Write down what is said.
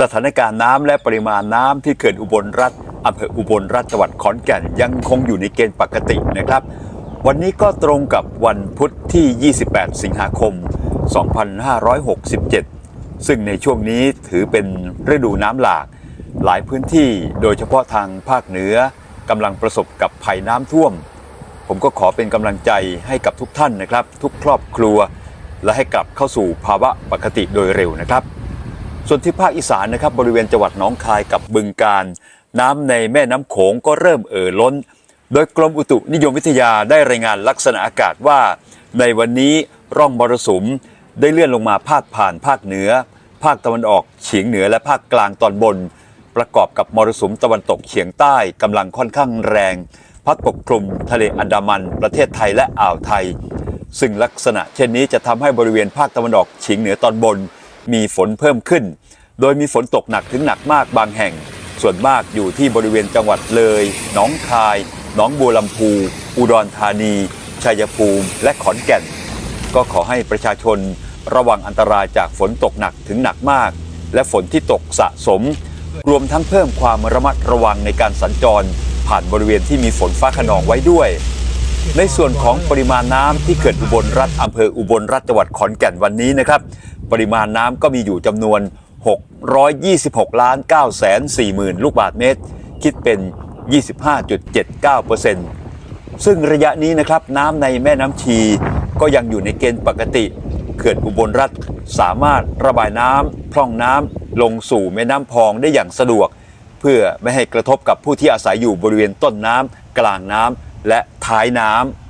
สถานการณ์น้ำและปริมาณน้ำที่เขื่อนอุบลรัฐอำเภออุบลรัฐจังหวัดขอนแก่นยังคงอยู่ในเกณฑ์ปกตินะครับ วันนี้ก็ตรงกับวันพุธที่ 28 สิงหาคม 2567 ซึ่งในช่วงนี้ถือเป็นฤดูน้ำหลาก หลายพื้นที่โดยเฉพาะทางภาคเหนือกำลังประสบกับภัยน้ำท่วม ผมก็ขอเป็นกำลังใจให้กับทุกท่านนะครับ ทุกครอบครัว และให้กลับเข้าสู่ภาวะปกติโดยเร็วนะครับ ส่วนที่ภาคอีสานนะครับบริเวณจังหวัดหนองคายกับบึงการ น้ำในแม่น้ำโขงก็เริ่มเอ่อล้น โดยกรมอุตุนิยมวิทยาได้รายงานลักษณะอากาศว่า ในวันนี้ร่องมรสุมได้เลื่อนลงมาพาดผ่านภาคเหนือ ภาคตะวันออกเฉียงเหนือและภาคกลางตอนบน ประกอบกับมรสุมตะวันตกเฉียงใต้กำลังค่อนข้างแรง พัดปกคลุมทะเลอันดามัน ประเทศไทยและอ่าวไทย ซึ่งลักษณะเช่นนี้จะทำให้บริเวณภาคตะวันออกเฉียงเหนือตอนบน มีฝนเพิ่มขึ้น โดยมีฝนตกหนักถึงหนักมากบางแห่ง ส่วนมากอยู่ที่บริเวณจังหวัดเลย หนองคาย หนองบัวลำพู อุดรธานี ชัยภูมิ และขอนแก่น ก็ขอให้ประชาชนระวังอันตรายจากฝนตกหนักถึงหนักมาก และฝนที่ตกสะสม รวมทั้งเพิ่มความระมัดระวังในการสัญจร ผ่านบริเวณที่มีฝนฟ้าขนองไว้ด้วย ในส่วนของปริมาณน้ำที่เขื่อนอุบลรัฐอำเภออุบลรัฐจังหวัดขอนแก่นวันนี้นะครับ ปริมาณน้ำก็มีอยู่จำนวน 626 ล้าน9แสน4หมื่นลูกบาศก์เมตร คิดเป็น 25.79%ซึ่งระยะนี้นะครับน้ำในแม่น้ำชีก็ยังอยู่ในเกณฑ์ปกติ เขื่อนอุบลรัฐสามารถระบายน้ำพร่องน้ำลงสู่แม่น้ำพองได้อย่างสะดวก เพื่อไม่ให้กระทบกับผู้ที่อาศัยอยู่บริเวณต้นน้ำกลางน้ำ และท้ายน้ำ